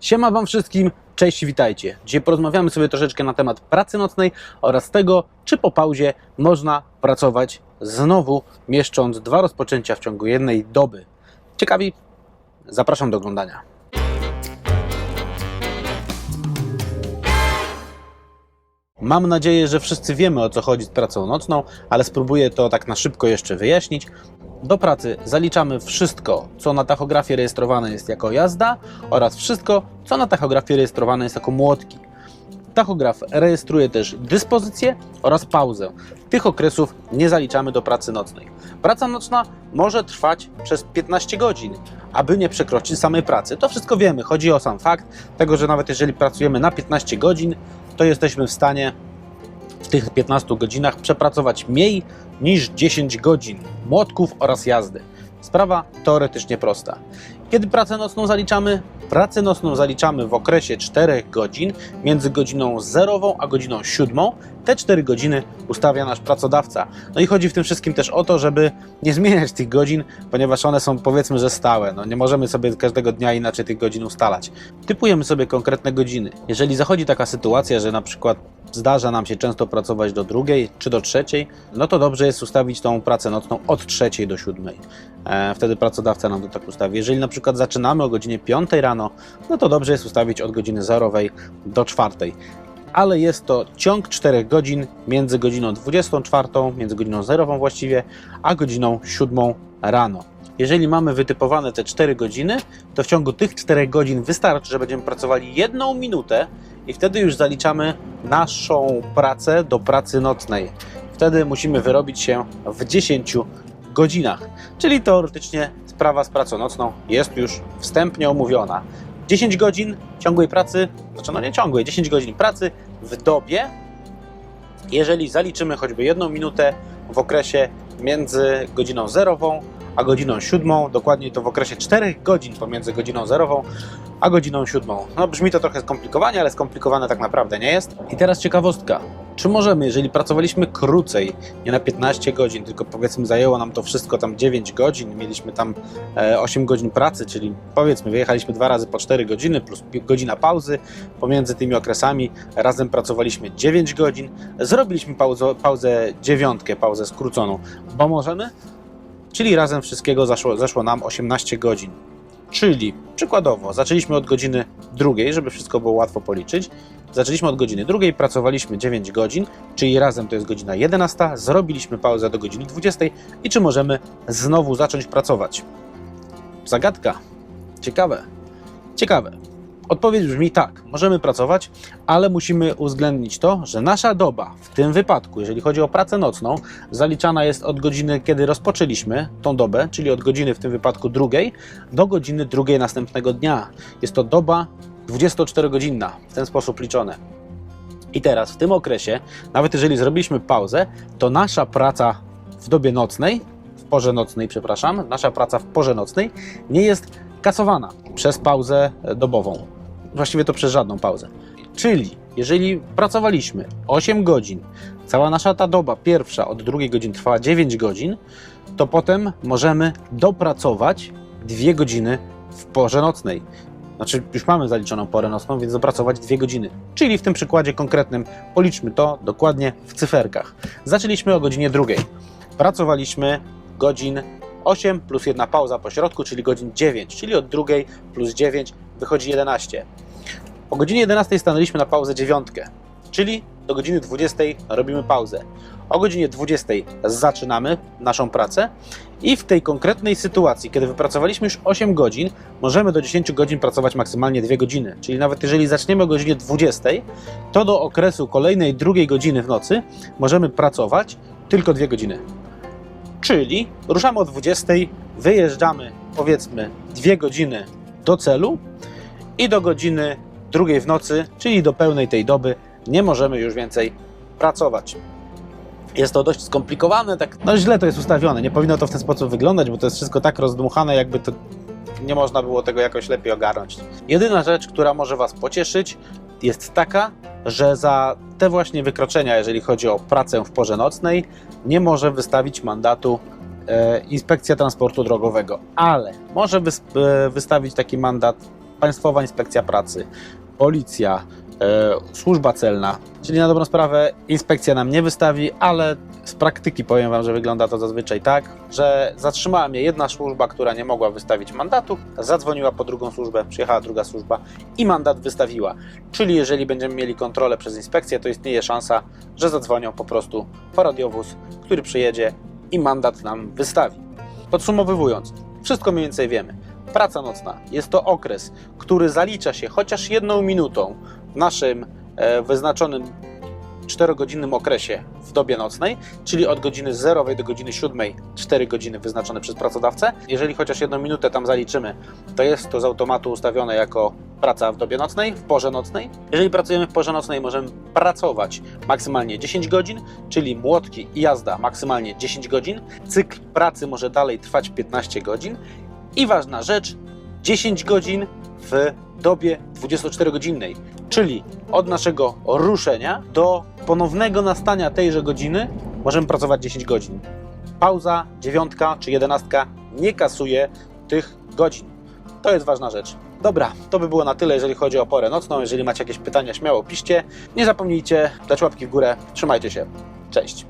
Siema Wam wszystkim, cześć, witajcie. Dzisiaj porozmawiamy sobie troszeczkę na temat pracy nocnej oraz tego, czy po pauzie można pracować znowu, mieszcząc dwa rozpoczęcia w ciągu jednej doby. Ciekawi? Zapraszam do oglądania. Mam nadzieję, że wszyscy wiemy o co chodzi z pracą nocną, ale spróbuję to tak na szybko jeszcze wyjaśnić. Do pracy zaliczamy wszystko, co na tachografie rejestrowane jest jako jazda oraz wszystko, co na tachografie rejestrowane jest jako młotki. Tachograf rejestruje też dyspozycję oraz pauzę. Tych okresów nie zaliczamy do pracy nocnej. Praca nocna może trwać przez 15 godzin, aby nie przekroczyć samej pracy. To wszystko wiemy. Chodzi o sam fakt tego, że nawet jeżeli pracujemy na 15 godzin, to jesteśmy w stanie w tych 15 godzinach przepracować mniej niż 10 godzin młotków oraz jazdy. Sprawa teoretycznie prosta. Kiedy pracę nocną zaliczamy? Pracę nocną zaliczamy w okresie 4 godzin między godziną 0 a godziną 7. Te 4 godziny ustawia nasz pracodawca. No i chodzi w tym wszystkim też o to, żeby nie zmieniać tych godzin, ponieważ one są powiedzmy, że stałe. No nie możemy sobie każdego dnia inaczej tych godzin ustalać. Typujemy sobie konkretne godziny. Jeżeli zachodzi taka sytuacja, że na przykład zdarza nam się często pracować do drugiej czy do trzeciej, no to dobrze jest ustawić tą pracę nocną od trzeciej do siódmej. E, Wtedy pracodawca nam to tak ustawi. Jeżeli na przykład zaczynamy o godzinie 5 rano, no to dobrze jest ustawić od godziny 0 do 4. Ale jest to ciąg 4 godzin między godziną 24, między godziną 0 właściwie, a godziną 7 rano. Jeżeli mamy wytypowane te 4 godziny, to w ciągu tych 4 godzin wystarczy, że będziemy pracowali jedną minutę i wtedy już zaliczamy naszą pracę do pracy nocnej. Wtedy musimy wyrobić się w 10 godzinach, czyli teoretycznie sprawa z pracą nocną jest już wstępnie omówiona. 10 godzin ciągłej pracy, znaczy no nie ciągłej, 10 godzin pracy w dobie, jeżeli zaliczymy choćby jedną minutę w okresie między godziną zerową a godziną siódmą, dokładnie to w okresie 4 godzin pomiędzy godziną zerową a godziną siódmą. No brzmi to trochę skomplikowanie, ale skomplikowane tak naprawdę nie jest. I teraz ciekawostka. Czy możemy, jeżeli pracowaliśmy krócej, nie na 15 godzin, tylko powiedzmy zajęło nam to wszystko tam 9 godzin, mieliśmy tam e, 8 godzin pracy, czyli powiedzmy wyjechaliśmy dwa razy po 4 godziny plus godzina pauzy, pomiędzy tymi okresami razem pracowaliśmy 9 godzin, zrobiliśmy pauzę, pauzę dziewiątkę, pauzę skróconą, bo możemy, czyli razem wszystkiego zaszło, zeszło nam 18 godzin. Czyli przykładowo zaczęliśmy od godziny drugiej, żeby wszystko było łatwo policzyć. Zaczęliśmy od godziny drugiej, pracowaliśmy 9 godzin, czyli razem to jest godzina 11, zrobiliśmy pauzę do godziny 20 i czy możemy znowu zacząć pracować? Zagadka. Ciekawe. Ciekawe. Odpowiedź brzmi tak, możemy pracować, ale musimy uwzględnić to, że nasza doba, w tym wypadku, jeżeli chodzi o pracę nocną, zaliczana jest od godziny, kiedy rozpoczęliśmy tą dobę, czyli od godziny w tym wypadku drugiej, do godziny drugiej następnego dnia. Jest to doba 24-godzinna, w ten sposób liczone. I teraz w tym okresie, nawet jeżeli zrobiliśmy pauzę, to nasza praca w dobie nocnej, w porze nocnej, przepraszam, nasza praca w porze nocnej nie jest kasowana przez pauzę dobową. Właściwie to przez żadną pauzę. Czyli jeżeli pracowaliśmy 8 godzin, cała nasza ta doba pierwsza od drugiej godziny trwała 9 godzin, to potem możemy dopracować 2 godziny w porze nocnej. Znaczy, już mamy zaliczoną porę nocną, więc dopracować 2 godziny. Czyli w tym przykładzie konkretnym policzmy to dokładnie w cyferkach. Zaczęliśmy o godzinie drugiej. Pracowaliśmy godzin 8 plus jedna pauza po środku, czyli godzin 9, czyli od drugiej plus 9 wychodzi 11. O godzinie 11 stanęliśmy na pauzę dziewiątkę, czyli do godziny 20 robimy pauzę. O godzinie 20 zaczynamy naszą pracę i w tej konkretnej sytuacji, kiedy wypracowaliśmy już 8 godzin, możemy do 10 godzin pracować maksymalnie 2 godziny. Czyli nawet jeżeli zaczniemy o godzinie 20, to do okresu kolejnej drugiej godziny w nocy możemy pracować tylko 2 godziny. Czyli ruszamy o 20, wyjeżdżamy powiedzmy 2 godziny do celu i do godziny drugiej w nocy, czyli do pełnej tej doby, nie możemy już więcej pracować. Jest to dość skomplikowane, tak no źle to jest ustawione. Nie powinno to w ten sposób wyglądać, bo to jest wszystko tak rozdmuchane, jakby to nie można było tego jakoś lepiej ogarnąć. Jedyna rzecz, która może Was pocieszyć, jest taka, że za te właśnie wykroczenia, jeżeli chodzi o pracę w porze nocnej, nie może wystawić mandatu e, Inspekcja Transportu Drogowego, ale może e, wystawić taki mandat Państwowa Inspekcja Pracy, Policja, e, Służba Celna. Czyli na dobrą sprawę inspekcja nam nie wystawi, ale z praktyki powiem Wam, że wygląda to zazwyczaj tak, że zatrzymała mnie jedna służba, która nie mogła wystawić mandatu, zadzwoniła po drugą służbę, przyjechała druga służba i mandat wystawiła. Czyli jeżeli będziemy mieli kontrolę przez inspekcję, to istnieje szansa, że zadzwonią po prostu po radiowóz, który przyjedzie i mandat nam wystawi. Podsumowując, wszystko mniej więcej wiemy. Praca nocna jest to okres, który zalicza się chociaż jedną minutą w naszym e, wyznaczonym 4-godzinnym okresie w dobie nocnej, czyli od godziny 0 do godziny 7, 4 godziny wyznaczone przez pracodawcę. Jeżeli chociaż jedną minutę tam zaliczymy, to jest to z automatu ustawione jako praca w dobie nocnej, w porze nocnej. Jeżeli pracujemy w porze nocnej, możemy pracować maksymalnie 10 godzin, czyli młotki i jazda maksymalnie 10 godzin. Cykl pracy może dalej trwać 15 godzin. I ważna rzecz, 10 godzin w dobie 24-godzinnej, czyli od naszego ruszenia do ponownego nastania tejże godziny możemy pracować 10 godzin. Pauza, dziewiątka czy jedenastka nie kasuje tych godzin. To jest ważna rzecz. Dobra, to by było na tyle, jeżeli chodzi o porę nocną. Jeżeli macie jakieś pytania, śmiało piszcie. Nie zapomnijcie dać łapki w górę. Trzymajcie się. Cześć.